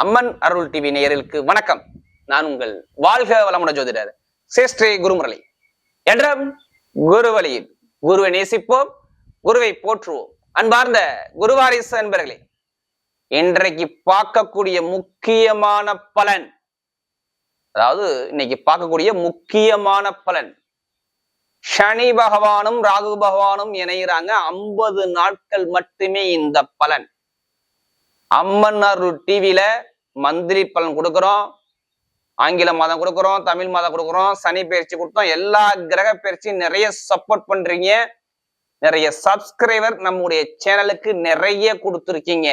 அம்மன் அருள் TV நேயர்களுக்கு வணக்கம். நான் உங்கள் வாழ்க வளமுட ஜோதிடர் சேஷ்டே குருமுரளி. என்றும் குருவழியில் குருவை நேசிப்போம் குருவை போற்றுவோம். அன்பார்ந்த குருவாரிசு அன்பர்களே இன்றைக்கு பார்க்கக்கூடிய முக்கியமான பலன் அதாவது இன்னைக்கு பார்க்கக்கூடிய முக்கியமான பலன் சனி பகவானும் ராகு பகவானும் இணைகிறாங்க ஐம்பது நாட்கள் மட்டுமே இந்த பலன். அம்மன்னார் டிவியில மந்திரி பலன் கொடுக்குறோம். ஆங்கில மாதம் கொடுக்குறோம் தமிழ் மாதம் கொடுக்குறோம் சனி பயிற்சி கொடுத்தோம். எல்லா கிரக பயிற்சியும் நிறைய சப்போர்ட் பண்றீங்க. நிறைய சப்ஸ்கிரைபர் நம்முடைய சேனலுக்கு நிறைய கொடுத்துருக்கீங்க.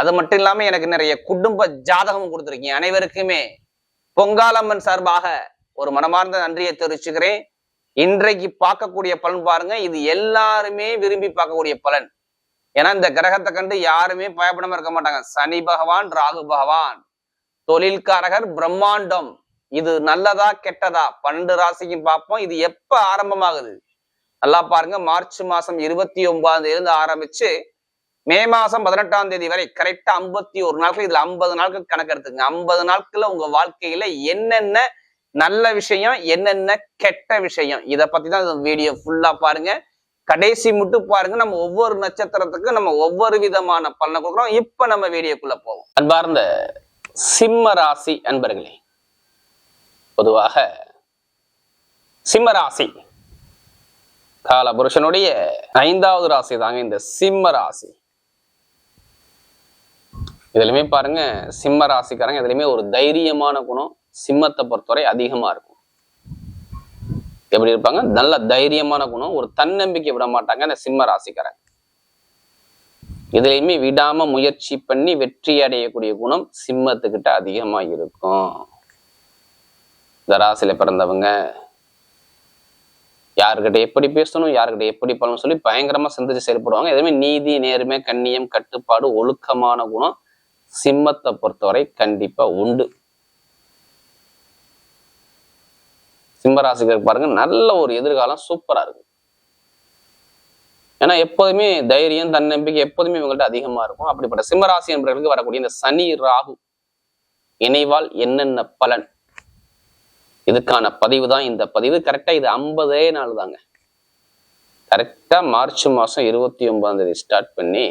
அது மட்டும் இல்லாம எனக்கு நிறைய குடும்ப ஜாதகம் கொடுத்துருக்கீங்க அனைவருக்குமே. பொங்காலம்மன் சார்பாக ஒரு மனமார்ந்த நன்றியை தெரிவிச்சுக்கிறேன். இன்றைக்கு பார்க்கக்கூடிய பலன் பாருங்க. இது எல்லாருமே விரும்பி பார்க்கக்கூடிய பலன். ஏன்னா இந்த கிரகத்தை கண்டு யாருமே பயப்படாம இருக்க மாட்டாங்க. சனி பகவான் ராகு பகவான். தொழில்காரகர் பிரம்மாண்டம். இது நல்லதா கெட்டதா? பன்னெண்டு ராசிக்கும் பார்ப்போம். இது எப்ப ஆரம்பமாகுது? நல்லா பாருங்க. மார்ச் மாசம் இருபத்தி ஒன்பதாம் தேதி இருந்து ஆரம்பிச்சு மே மாசம் பதினெட்டாம் தேதி வரை கரெக்டா ஐம்பத்தி ஒரு நாட்கள். இதுல ஐம்பது நாட்கள் கணக்கு எடுத்துங்க ஐம்பது நாட்கள்ல உங்க வாழ்க்கையில என்னென்ன நல்ல விஷயம் என்னென்ன கெட்ட விஷயம்? இதை பத்தி தான் வீடியோ ஃபுல்லா பாருங்க. கடைசி மட்டும் பாருங்க நம்ம ஒவ்வொரு நட்சத்திரத்துக்கும் நம்ம ஒவ்வொரு விதமான பலனை கொடுக்குறோம். இப்ப நம்ம வீடியோக்குள்ள போவோம். அன்பார்ந்த சிம்ம ராசி அன்பர்களே பொதுவாக சிம்ம ராசி கால புருஷனுடைய ஐந்தாவது ராசி தாங்க இந்த சிம்ம ராசி. இதுலயுமே பாருங்க சிம்ம ராசிக்காரங்க இதுலயுமே ஒரு தைரியமான குணம் சிம்மத்தை பொறுத்தவரை அதிகமா இருக்கும். எப்படி இருப்பாங்க? நல்ல தைரியமான குணம் ஒரு தன்னம்பிக்கை விட மாட்டாங்க அந்த சிம்ம ராசிக்காரங்க. இதுலையுமே விடாம முயற்சி பண்ணி வெற்றி அடையக்கூடிய குணம் சிம்மத்துக்கிட்ட அதிகமா இருக்கும். இந்த ராசியில பிறந்தவங்க யாருக்கிட்ட எப்படி பேசணும் யாருக்கிட்ட எப்படி பண்ணணும் சொல்லி பயங்கரமா சிந்திச்சு செயல்படுவாங்க. எதுவுமே நீதி நேர்மை கண்ணியம் கட்டுப்பாடு ஒழுக்கமான குணம் சிம்மத்தை பொறுத்தவரை கண்டிப்பா உண்டு. சிம்மராசிகருக்கு பாருங்க நல்ல ஒரு எதிர்காலம் சூப்பரா இருக்கு ஏன்னா எப்போதுமே தைரியம் தன்னம்பிக்கை எப்போதுமே இவங்கள்ட்ட அதிகமா இருக்கும். அப்படிப்பட்ட சிம்மராசி என்பவர்களுக்கு வரக்கூடிய இந்த சனி ராகு இணைவால் என்னென்ன பலன்? இதுக்கான பதிவு தான் இந்த பதிவு. கரெக்டா இது ஐம்பதே நாள் தாங்க கரெக்டா மார்ச் மாசம் இருபத்தி ஒன்பதாம் தேதி ஸ்டார்ட் பண்ணி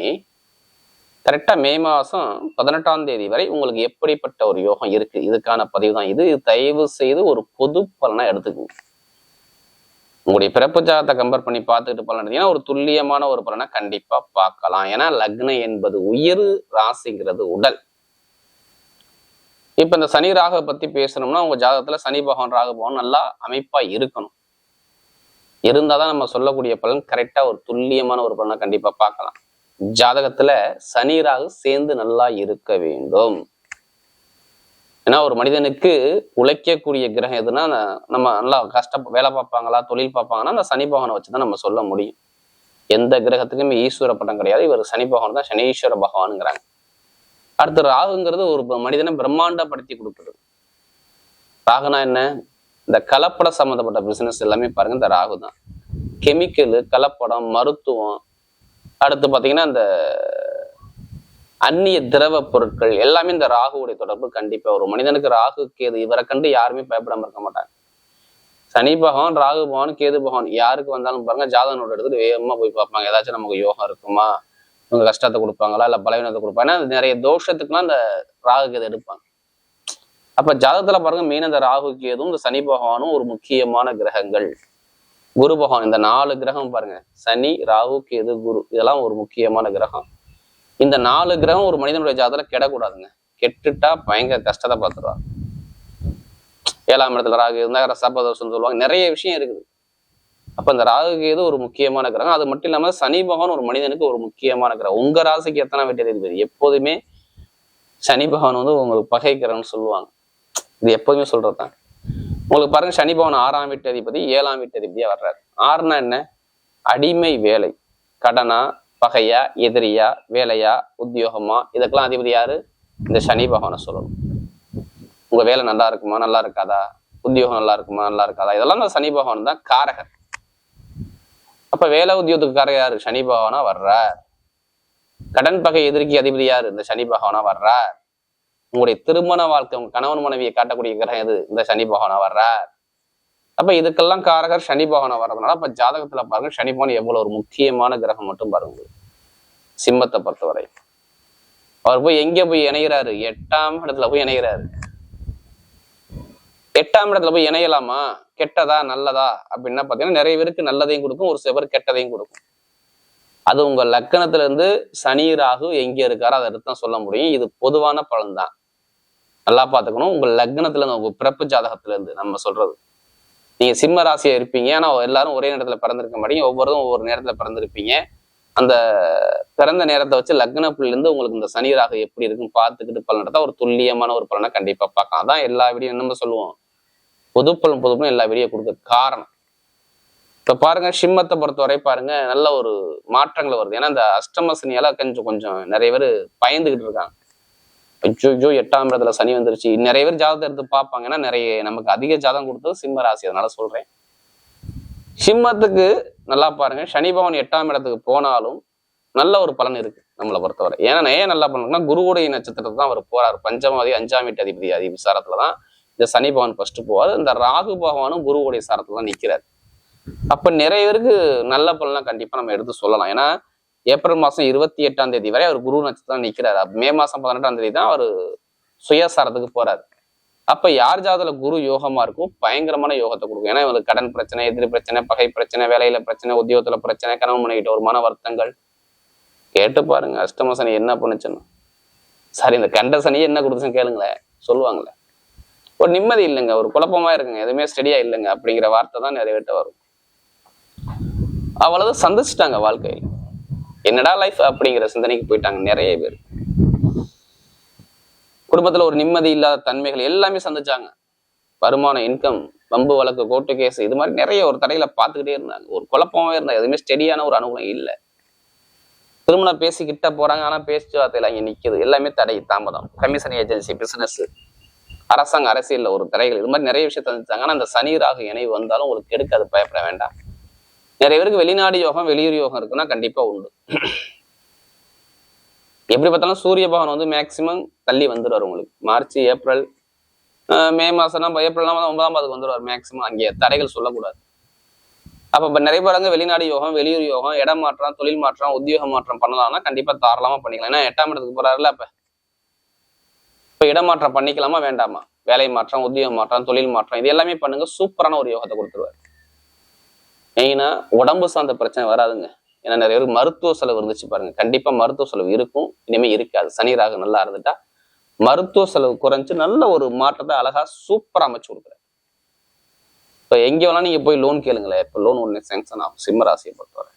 கரெக்டா மே மாதம் பதினெட்டாம் தேதி வரை உங்களுக்கு எப்படிப்பட்ட ஒரு யோகம் இருக்கு? இதுக்கான பதிவு தான் இது. தயவு செய்து ஒரு பொது பலனை எடுத்துக்கோங்க. உங்களுடைய பிறப்பு ஜாதத்தை கம்பேர் பண்ணி பார்த்துக்கிட்டு பலன் எடுத்தீங்கன்னா ஒரு துல்லியமான ஒரு பலனை கண்டிப்பாக பார்க்கலாம். ஏன்னா லக்னம் என்பது உயிர் ராசிங்கிறது உடல். இப்போ இந்த சனி ராக பத்தி பேசணும்னா உங்கள் ஜாதகத்தில் சனி பகவான் ராகு பகவான் நல்லா அமைப்பாக இருக்கணும். இருந்தாதான் நம்ம சொல்லக்கூடிய பலன் கரெக்டாக ஒரு துல்லியமான ஒரு பலனை கண்டிப்பாக பார்க்கலாம். ஜாதகத்துல சனி ராகு சேர்ந்து நல்லா இருக்க வேண்டும். ஏன்னா ஒரு மனிதனுக்கு உழைக்கக்கூடிய கிரகம் எதுனா நம்ம நல்லா கஷ்ட வேலை பார்ப்பாங்களா தொழில் பார்ப்பாங்கன்னா அந்த சனி பகவானை வச்சுதான் நம்ம சொல்ல முடியும். எந்த கிரகத்துக்குமே ஈஸ்வர படம் கிடையாது. இவர் சனி பகவான் தான் சனீஸ்வர பகவானுங்கிறாங்க. அடுத்து ராகுங்கிறது ஒரு மனிதனை பிரம்மாண்டப்படுத்தி கொடுக்குறது ராகுனா என்ன? இந்த கலப்பட சம்மந்தப்பட்ட பிசினஸ் எல்லாமே பாருங்க. இந்த ராகு தான் கெமிக்கலு கலப்படம் மருத்துவம் அடுத்து பார்த்தீங்கன்னா இந்த அந்நிய திரவ பொருட்கள் எல்லாமே இந்த ராகுவுடைய தொடர்பு கண்டிப்பா ஒரு மனிதனுக்கு ராகு கேது இவரை கண்டு யாருமே பயப்படாம இருக்க மாட்டாங்க. சனி பகவான் ராகு பகவான் கேது பகவான் யாருக்கு வந்தாலும் பாருங்க ஜாதகனோட எடுத்துட்டு வேகமா போய் பார்ப்பாங்க. ஏதாச்சும் நமக்கு யோகம் இருக்குமா? இவங்க கஷ்டத்தை கொடுப்பாங்களா? இல்ல பலவீனத்தை கொடுப்பாங்க. ஏன்னா நிறைய தோஷத்துக்குலாம் இந்த ராகு கேது எடுப்பாங்க. அப்ப ஜாதகத்துல பாருங்க மெயின் இந்த ராகு கேதும் இந்த சனி பகவானும் ஒரு முக்கியமான கிரகங்கள். குரு பகவான் இந்த நாலு கிரகம் பாருங்க. சனி ராகு கேது குரு இதெல்லாம் ஒரு முக்கியமான கிரகம். இந்த நாலு கிரகம் ஒரு மனிதனுடைய ஜாதகத்துல கெடக்கூடாதுங்க. கெட்டுட்டா பயங்கர கஷ்டத்தை பார்த்துருவாங்க ஏழாம் இடத்துல ராகு இருந்தா ரசபதோஷம் சொல்லுவாங்க. நிறைய விஷயம் இருக்குது. அப்ப இந்த ராகு கேது ஒரு முக்கியமான கிரகம். அது மட்டும் இல்லாம சனி பகவான் ஒரு மனிதனுக்கு ஒரு முக்கியமான கிரகம். உங்க ராசிக்கு எத்தனை வெட்டி இருக்குது எப்போதுமே சனி பகவான் வந்து உங்களுக்கு பகை கிரகம்னு சொல்லுவாங்க. இது எப்போதுமே சொல்றதுதான். உங்களுக்கு பாருங்க சனி பவன் ஆறாம் வீட்டு அதிபதி ஏழாம் வீட்டு அதிபதியா வர்றாரு. ஆறுனா என்ன? அடிமை வேலை. கடனா பகையா எதிரியா வேலையா உத்தியோகமா? இதுக்கெல்லாம் அதிபதி யாரு? இந்த சனி பகவானை சொல்லணும். உங்க வேலை நல்லா இருக்குமா? நல்லா இருக்காதா? உத்தியோகம் நல்லா இருக்குமா? நல்லா இருக்காதா? இதெல்லாம் இந்த சனி பகவான் தான் காரகர். அப்ப வேலை உத்தியோகத்துக்கு காரக யாரு? சனி பகவானா வர்றார். கடன் பகை எதிரிக்கு அதிபதி யாரு? இந்த சனி பகவானா வர்றார். உங்களுடைய திருமண வாழ்க்கை உங்க கணவன் மனைவியை காட்டக்கூடிய கிரகம் எது? இந்த சனி பகவானா வர்றார். அப்ப இதுக்கெல்லாம் காரகர் சனி பகவானா வர்றதுனால அப்ப ஜாதகத்துல பாருங்க சனி பகவான் எவ்வளவு ஒரு முக்கியமான கிரகம் மட்டும் பாருங்க. சிம்மத்தை பொறுத்தவரை. அவர் போய் எங்க போய் இணைகிறாரு எட்டாம் இடத்துல போய் இணைகிறாரு எட்டாம் இடத்துல போய் இணையலாமா? கெட்டதா நல்லதா? அப்படின்னா பாத்தீங்கன்னா நிறைய பேருக்கு நல்லதையும் கொடுக்கும் ஒரு சிவர் கெட்டதையும் கொடுக்கும். அது உங்க லக்கணத்துல இருந்து சனி ராகு எங்க இருக்காரோ அதை எடுத்து தான் சொல்ல முடியும். இது பொதுவான பலன் தான் நல்லா பார்த்துக்கணும். உங்க லக்னத்துல இருந்து உங்க பிறப்பு ஜாதகத்துல இருந்து நம்ம சொல்றது. நீங்க சிம்ம ராசியா இருப்பீங்க. ஆனா எல்லாரும் ஒரே நேரத்துல பிறந்திருக்க மாட்டீங்க. ஒவ்வொருதும் ஒவ்வொரு நேரத்துல பிறந்திருப்பீங்க. அந்த பிறந்த நேரத்தை வச்சு லக்ன புள்ளிலேருந்து உங்களுக்கு இந்த சனி ராகு எப்படி இருக்குன்னு பார்த்துக்கிட்டு பலன் எடுத்தால் ஒரு துல்லியமான ஒரு பலனை கண்டிப்பா பார்க்கலாம். அதான் எல்லா வீடியோ நம்ம சொல்லுவோம். புதுப்பலன் பலன் எல்லா வீடியோ கொடுக்க காரணம். இப்ப பாருங்க சிம்மத்தை பொறுத்தவரை பாருங்க நல்ல ஒரு மாற்றங்கள் வருது. ஏன்னா இந்த அஷ்டம சனியால கொஞ்சம் கொஞ்சம் நிறைய பேர் பயந்துகிட்டு இருக்காங்க. ஐயோ ஐயோ எட்டாம் இடத்துல சனி வந்துருச்சு. நிறைய பேர் ஜாதகத்தை எடுத்து பார்ப்பாங்க. ஏன்னா நிறைய நமக்கு அதிக ஜாதகம் கொடுத்தது சிம்ம ராசி. அதனால சொல்றேன். சிம்மத்துக்கு நல்லா பாருங்க. சனி பவன் எட்டாம் இடத்துக்கு போனாலும் நல்ல ஒரு பலன் இருக்கு நம்மளை பொறுத்தவரை. ஏன்னா ஏன் நல்லா பண்ணணும்னா குருவுடைய நட்சத்திரத்தை தான் அவர் போறாரு. பஞ்சமாதி அஞ்சாம் வீட்டு அதிபதி அதி விசாரத்துல தான் இந்த சனி பவன் ஃபர்ஸ்ட் போவார். இந்த ராகு பகவானும் குருவுடைய சாரத்துல தான் நிற்கிறார் அப்ப நிறைய பேருக்கு நல்ல பலனா கண்டிப்பா நம்ம எடுத்து சொல்லலாம். ஏன்னா ஏப்ரல் மாதம் இருபத்தி எட்டாம் தேதி வரை அவர் குரு நட்சத்திரம் நிற்கிறார் மே மாதம் பதினெட்டாம் தேதி தான் அவர் சுயசாரத்துக்கு போறாரு. அப்ப யார் ஜாதில் குரு யோகமா இருக்கும்? பயங்கரமான யோகத்தை கொடுக்கும். ஏன்னா இவங்களுக்கு கடன் பிரச்சனை எதிரி பிரச்சனை பகை பிரச்சனை வேலையில பிரச்சனை உத்தியோகத்துல பிரச்சனை கணவன் பண்ணிக்கிட்ட ஒரு மன வருத்தங்கள். கேட்டு பாருங்க. அஷ்டம சனி என்ன பண்ணுச்சுன்னு. சரி இந்த கண்ட சனியை என்ன கொடுத்துச்சுன்னு கேளுங்களேன். சொல்லுவாங்களே. ஒரு நிம்மதி இல்லைங்க. ஒரு குழப்பமா இருக்குங்க. எதுவுமே ஸ்டெடியா இல்லைங்க. அப்படிங்கிற வார்த்தை தான் நிறைய பேர்ட்ட வரும். அவ்வளவு சந்திச்சிட்டாங்க வாழ்க்கையில். என்னடா லைஃப் அப்படிங்கிற சிந்தனைக்கு போயிட்டாங்க நிறைய பேர். குடும்பத்துல ஒரு நிம்மதி இல்லாத தன்மைகள் எல்லாமே சந்திச்சாங்க. வருமானம் இன்கம் வம்பு வழக்கு கோர்ட்டு கேஸ் இது மாதிரி நிறைய ஒரு தடையில பார்த்துக்கிட்டே இருந்தாங்க. ஒரு குழப்பமாவே இருந்தாங்க. எதுவுமே ஸ்டெடியான ஒரு அனுகூலம் இல்லை. திருமணம் பேசிக்கிட்ட போறாங்க. ஆனா பேச்சுவார்த்தையில அங்கே நிற்கிது எல்லாமே தடை தாமதம். கமிஷன் ஏஜென்சி பிசினஸ் அரசாங்க அரசியலில் ஒரு தடைகள். இது மாதிரி நிறைய விஷயத்த சந்திச்சாங்க. ஆனா அந்த சனி ராகு இணைவு வந்தாலும் உங்களுக்கு கெடுக்காது பயப்பட வேண்டாம். நிறைய பேருக்கு வெளிநாடு யோகம் வெளியூர் யோகம் இருக்குன்னா கண்டிப்பா உண்டு. எப்படி பார்த்தாலும் சூரிய பகவான் வந்து மேக்சிமம் தள்ளி வந்துடுவார் உங்களுக்கு. மார்ச் ஏப்ரல் ஆஹ் மே மாசம்னா ஏப்ரல்லாம் வந்து ஒன்பதாம் பாதுக்கு வந்துடுவார் மேக்சிமம் அங்கே தடைகள் சொல்லக்கூடாது. அப்ப இப்ப நிறைய பேர் அங்க வெளிநாடு யோகம் வெளியூர் யோகம் இடம் மாற்றம் தொழில் மாற்றம் உத்தியோக மாற்றம் பண்ணலாம்னா கண்டிப்பா தாராளமா பண்ணிக்கலாம். ஏன்னா எட்டாம் இடத்துக்கு போறாருல இப்ப இப்ப இடமாற்றம் பண்ணிக்கலாமா? வேண்டாமா? வேலை மாற்றம் உத்தியோக மாற்றம் தொழில் மாற்றம் இது எல்லாமே பண்ணுங்க. சூப்பரான ஒரு யோகத்தை கொடுத்துருவாரு. மெயினா உடம்பு சார்ந்த பிரச்சனை வராதுங்க. ஏன்னா நிறைய பேருக்கு மருத்துவ செலவு இருந்துச்சு பாருங்க. கண்டிப்பா மருத்துவ செலவு இருக்கும். இனிமே இருக்காது. சனி ராகு நல்லா இருந்துட்டா மருத்துவ செலவு குறைஞ்சு நல்ல ஒரு மாற்றத்தை அழகா சூப்பரா அமைச்சு கொடுக்குறாரு. இப்ப எங்க வேணா நீங்க போய் லோன் கேளுங்களேன். இப்போ லோன் ஒண்ணு சேங்ஷன் ஆகும். சிம்ம ராசியை பொறுத்தவரை.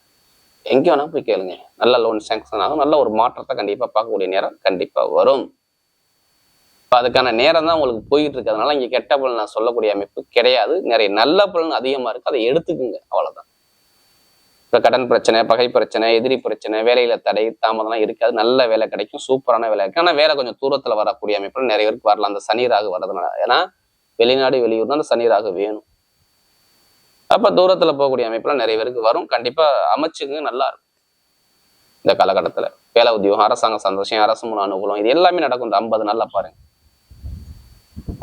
எங்க வேணா போய் கேளுங்க. நல்ல லோன் சேங்ஷன் ஆகும். நல்ல ஒரு மாற்றத்தை கண்டிப்பா பார்க்கக்கூடிய நேரம் கண்டிப்பா வரும். இப்ப அதுக்கான நேரம் தான் உங்களுக்கு போயிட்டு இருக்கு அதனால இங்க கெட்ட பலன் நான் சொல்லக்கூடிய அமைப்பு கிடையாது. நிறைய நல்ல பலன் அதிகமா இருக்கு. அதை எடுத்துக்குங்க. அவ்வளவுதான். இப்போ கடன் பிரச்சனை பகை பிரச்சனை எதிரி பிரச்சனை வேலையில தடை தாமதம்லாம் இருக்காது. நல்ல வேலை கிடைக்கும். சூப்பரான வேலை இருக்கு. ஆனா வேலை கொஞ்சம் தூரத்துல வரக்கூடிய அமைப்பில் நிறைய பேருக்கு வரலாம். அந்த சனி ராகு வர்றதுனால. ஏன்னா வெளிநாடு வெளியூர் தான் அந்த சனி ராகு வேணும். அப்ப தூரத்துல போகக்கூடிய அமைப்பில் நிறைய பேருக்கு வரும். கண்டிப்பா அமைச்சுங்க நல்லா இருக்கும். இந்த காலகட்டத்துல. வேலை உத்தியோகம் அரசாங்க சந்தோஷம் அரசு மூலம் அனுகூலம் இது எல்லாமே நடக்கும். இந்த ஐம்பது நாளில் பாருங்க.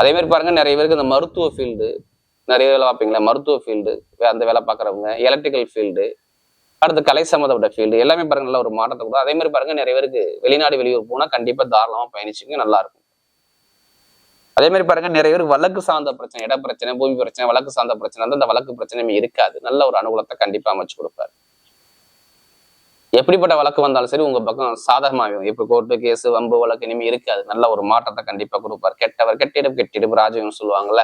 அதே மாதிரி பாருங்க நிறைய பேருக்கு இந்த மருத்துவ ஃபீல்டு நிறைய வேலை பார்ப்பீங்களா? மருத்துவ ஃபீல்டு அந்த வேலை பார்க்குறவங்க எலக்ட்ரிக்கல் ஃபீல்டு அடுத்து கலை சம்மந்தப்பட்ட ஃபீல்டு எல்லாமே பாருங்க நல்ல ஒரு மாற்றத்தை கொடுக்கும். அதே மாதிரி பாருங்க நிறைய பேருக்கு வெளிநாடு வெளியூர் போனா கண்டிப்பா தாராளமா பயணிச்சுங்க நல்லா இருக்கும். அதே மாதிரி பாருங்க நிறைய பேர் வழக்கு சார்ந்த பிரச்சனை இட பிரச்சனை பூமி பிரச்சனை வழக்கு சார்ந்த பிரச்சனை வந்து அந்த வழக்கு பிரச்சனையுமே இருக்காது. நல்ல ஒரு அனுகூலத்தை கண்டிப்பா அமைச்சு கொடுப்பாரு. எப்படிப்பட்ட வழக்கு வந்தாலும் சரி உங்க பக்கம் சாதகமாகும் இப்ப கோர்ட்டு கேஸ் வம்பு வழக்கு இனிமேல் இருக்காது நல்ல ஒரு மாற்றத்தை கண்டிப்பா கொடுப்பார். கெட்டவர் கெட்டிடம் கெட்டிடம் ராஜகம் சொல்லுவாங்கல்ல.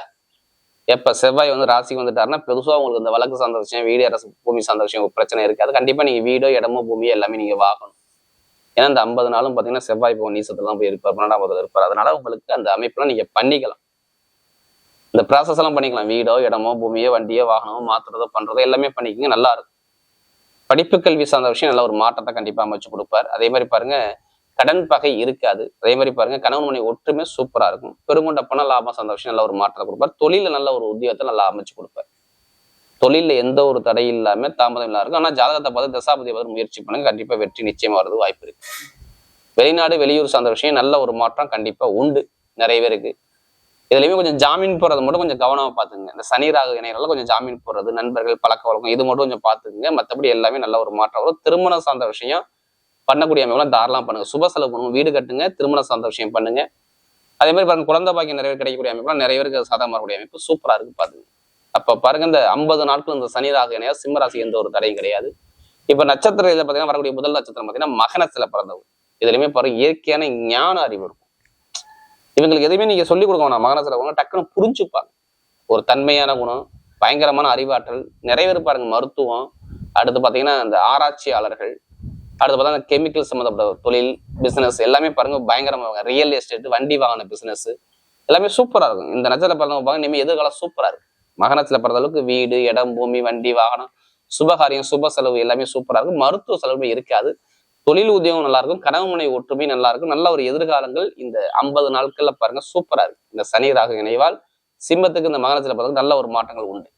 எப்ப செவ்வாய் வந்து ராசிக்கு வந்துட்டாருன்னா பெருசா உங்களுக்கு இந்த வழக்கு சார்ந்த விஷயம் வீடு அரசு பூமி சார்ந்த விஷயம் பிரச்சனை இருக்காது கண்டிப்பா நீங்க வீடோ இடமோ பூமியோ எல்லாமே நீங்க வாங்கணும். ஏன்னா இந்த ஐம்பது நாளும் பாத்தீங்கன்னா செவ்வாய் இப்போ நீசத்தெல்லாம் போய் இருப்பார். பன்னெண்டாம் இருப்பார். அதனால உங்களுக்கு அந்த அமைப்புலாம் நீங்க பண்ணிக்கலாம். இந்த ப்ராசஸ் எல்லாம் பண்ணிக்கலாம். வீடோ இடமோ பூமியோ வண்டியோ வாகனமோ மாத்துறதோ பண்றதோ எல்லாமே பண்ணிக்கங்க. நல்லா இருக்கும். படிப்பு கல்வி சார்ந்த விஷயம் நல்ல ஒரு மாற்றத்தை கண்டிப்பாக அமைச்சு கொடுப்பார். அதே மாதிரி பாருங்க கடன் பகை இருக்காது. அதே மாதிரி பாருங்க கணவன் மனை ஒற்றுமை சூப்பரா இருக்கும். பெருங்கொண்ட பண லாபம் சார்ந்த விஷயம் நல்ல ஒரு மாற்றத்தை கொடுப்பார். தொழில நல்ல ஒரு உத்தியோகத்தை நல்லா அமைச்சு கொடுப்பார். தொழில எந்த ஒரு தடை இல்லாம தாமதம் இல்லாம இருக்கும். ஆனால் ஜாதகத்தை பார்த்து தசாபதி பார்த்து முயற்சி பண்ணுங்க. கண்டிப்பாக வெற்றி நிச்சயமாக வரது வாய்ப்பு இருக்கு. வெளிநாடு வெளியூர் சார்ந்த விஷயம் நல்ல ஒரு மாற்றம் கண்டிப்பாக உண்டு. நிறைய பேருக்கு. இதுலயுமே கொஞ்சம் ஜாமீன் போறது மட்டும் கொஞ்சம் கவனமா பாத்துங்க. இந்த சனி ராகு இணையனால கொஞ்சம் ஜாமீன் போடுறது நண்பர்கள் பழக்க வழக்கம் இது மட்டும் கொஞ்சம் பாத்துங்க மத்தபடி எல்லாமே நல்ல ஒரு மாற்றம் வரும். திருமணம் சார்ந்த விஷயம் பண்ணக்கூடிய அமைப்புலாம் தாராளம் பண்ணுங்க. சுப செலவு பண்ணுங்க. வீடு கட்டுங்க திருமணம் சார்ந்த விஷயம் பண்ணுங்க. அதே மாதிரி பாருங்க குழந்தை பாக்கியம் நிறைய பேர் கிடைக்கக்கூடிய அமைப்புலாம் நிறைய பேருக்கு சாதகமாக வரக்கூடிய அமைப்பு சூப்பரா இருக்கு பாத்துங்க. அப்ப பாருங்க இந்த ஐம்பது நாட்கள் இந்த சனி ராகு இணையா சிம்மராசி எந்த ஒரு தடையும் கிடையாது. இப்ப நட்சத்திரம் இதில் பாத்தீங்கன்னா வரக்கூடிய முதல் நட்சத்திரம் பாத்தீங்கன்னா மகனத்துல பிறந்தவர் இதுலயுமே பாருங்க இயற்கையான ஞான அறிவு இருக்கும் இவங்களுக்கு எதுவுமே நீங்கள் சொல்லிக் கொடுக்க வேணாம். மகனத்துல அவங்க டக்குன்னு புரிஞ்சுப்பாங்க. ஒரு தன்மையான குணம் பயங்கரமான அறிவாற்றல் நிறைய பேர் பாருங்க மருத்துவம் அடுத்து பார்த்தீங்கன்னா இந்த ஆராய்ச்சியாளர்கள் அடுத்து பார்த்தா கெமிக்கல் சம்மந்தப்பட்ட தொழில் பிஸ்னஸ் எல்லாமே பாருங்க பயங்கரமாக ரியல் எஸ்டேட் வண்டி வாகன பிஸ்னஸ் எல்லாமே சூப்பராக இருக்கும். இந்த நட்சத்திர பிறந்தவங்க பாருங்க இனிமேல் எதிர்காலம் சூப்பராக இருக்கும். மகனத்தில் பிறந்த அளவுக்கு வீடு இடம் பூமி வண்டி வாகனம் சுபகாரியம் சுப செலவு எல்லாமே சூப்பராக இருக்கும். மருத்துவ செலவுமே இருக்காது. தொழில் உத்தியோகம் நல்லா இருக்கும் கனவுமனை ஒற்றுமை நல்லா இருக்கும் நல்ல ஒரு எதிர்காலங்கள் இந்த ஐம்பது நாட்கள்ல பாருங்க சூப்பரா இருக்கு. இந்த சனி ராகு இணைவால் சிம்மத்துக்கு இந்த மகனத்துல பாருங்க நல்ல ஒரு மாற்றங்கள் உண்டு.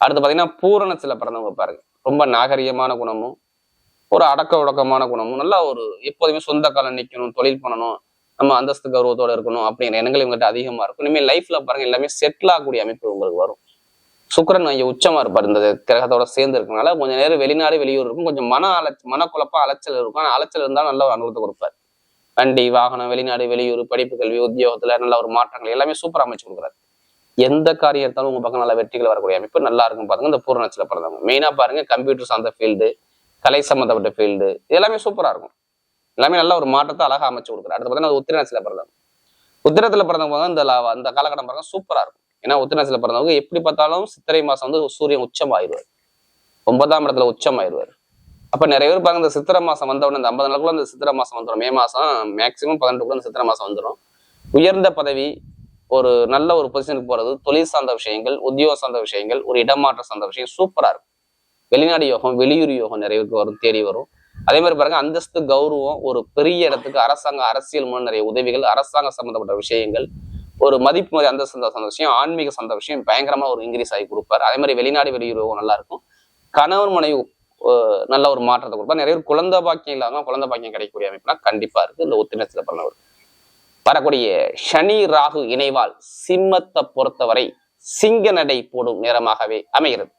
அடுத்து பாத்தீங்கன்னா பூரணத்துல பிறந்தவங்க பாருங்க. ரொம்ப நாகரிகமான குணமும் ஒரு அடக்க உடக்கமான குணமும் நல்லா ஒரு எப்போதுமே சொந்த காலம் நிக்கணும் தொழில் பண்ணணும் நம்ம அந்தஸ்து கௌரவத்தோட இருக்கணும் அப்படிங்கிற எண்ணங்கள் இவங்ககிட்ட அதிகமா இருக்கும். இனிமேல் லைஃப்ல பாருங்க எல்லாமே செட்டில் ஆகக்கூடிய அமைப்பு உங்களுக்கு வரும். சுக்கிரன் இங்க உச்சமா இருப்பார். இந்த கிரகத்தோட சேர்ந்து இருக்கனால கொஞ்சம் நேரம் வெளிநாடு வெளியூர் இருக்கும். கொஞ்சம் மன அலை மனக்குழப்பம் அலைச்சல் இருக்கும். ஆனால் அலைச்சல் இருந்தாலும் நல்ல ஒரு அனுபவத்தை கொடுப்பார். வண்டி வாகனம் வெளிநாடு வெளியூர் படிப்பு கல்வி உத்தியோகத்துல நல்ல ஒரு மாற்றங்கள் எல்லாமே சூப்பரா அமைச்சு கொடுக்குறாரு. எந்த காரியம் எடுத்தாலும் உங்க பக்கம் நல்ல வெற்றிகள் வரக்கூடிய அமைப்பு நல்லா இருக்கும் பாருங்க. இந்த பூர்ணச்சில பிறந்தவங்க. மெயினா பாருங்க கம்ப்யூட்டர் சார்ந்த ஃபீல்டு கலை சம்மந்தப்பட்ட ஃபீல்டு எல்லாமே சூப்பரா இருக்கும். எல்லாமே நல்ல ஒரு மாற்றத்தை அழகா அமைச்சு கொடுக்குறாரு. அடுத்து பார்த்தீங்கன்னா உத்திரநட்சத்தில பிறந்தவங்க. உத்திரத்துல பிறந்தவங்க வந்து இந்த அந்த காலகட்டம் பாருங்க சூப்பரா இருக்கும். ஏன்னா உத்திரநட்சத்தில பிறந்தவங்க எப்படி பார்த்தாலும் சித்திரை மாசம் வந்து சூரியன் உச்சம் ஆயிடுவார் ஒன்பதாம் இடத்துல உச்சம் ஆயிடுவார் அப்ப நிறைய பேர் பாருங்க இந்த சித்திரை மாசம் வந்த உடனே இந்த ஐம்பது நாளுக்குள்ள அந்த சித்திரை மாசம் வந்துடும் மே மாசம் மேக்சிமம் பதினெட்டுக்குள்ள அந்த சித்திரை மாசம் வந்துடும் உயர்ந்த பதவி ஒரு நல்ல ஒரு பொசிஷனுக்கு போறது தொழில் சார்ந்த விஷயங்கள் உத்தியோக சார்ந்த விஷயங்கள் ஒரு இடமாற்ற சார்ந்த விஷயம் சூப்பரா இருக்கும். வெளிநாடு யோகம் வெளியூர் யோகம் நிறைய பேருக்கு வரும் தேடி வரும். அதே மாதிரி பாருங்க அந்தஸ்து கௌரவம் ஒரு பெரிய இடத்துக்கு அரசாங்க அரசியல் மூலம் நிறைய உதவிகள் அரசாங்க சம்பந்தப்பட்ட விஷயங்கள் ஒரு மதிப்பு மாதிரி அந்தஸ்து சந்த விஷயம் ஆன்மீக சந்த விஷயம் பயங்கரமா ஒரு இன்க்ரீஸ் ஆகி கொடுப்பாரு. அதே மாதிரி வெளிநாடு வெளியுறவு நல்லா இருக்கும். கணவன் மனைவி நல்ல ஒரு மாற்றத்தை கொடுப்பார். நிறைய பேர் குழந்தை பாக்கியம் இல்லாம குழந்தை பாக்கியம் கிடைக்கக்கூடிய அமைப்புனா கண்டிப்பா இருக்கு. இந்த ஒத்தினத்துல பண்ணவர் வரக்கூடிய சனி ராகு இணைவால் சிம்மத்தை பொறுத்தவரை சிங்க நடை போடும் நேரமாகவே அமைகிறது.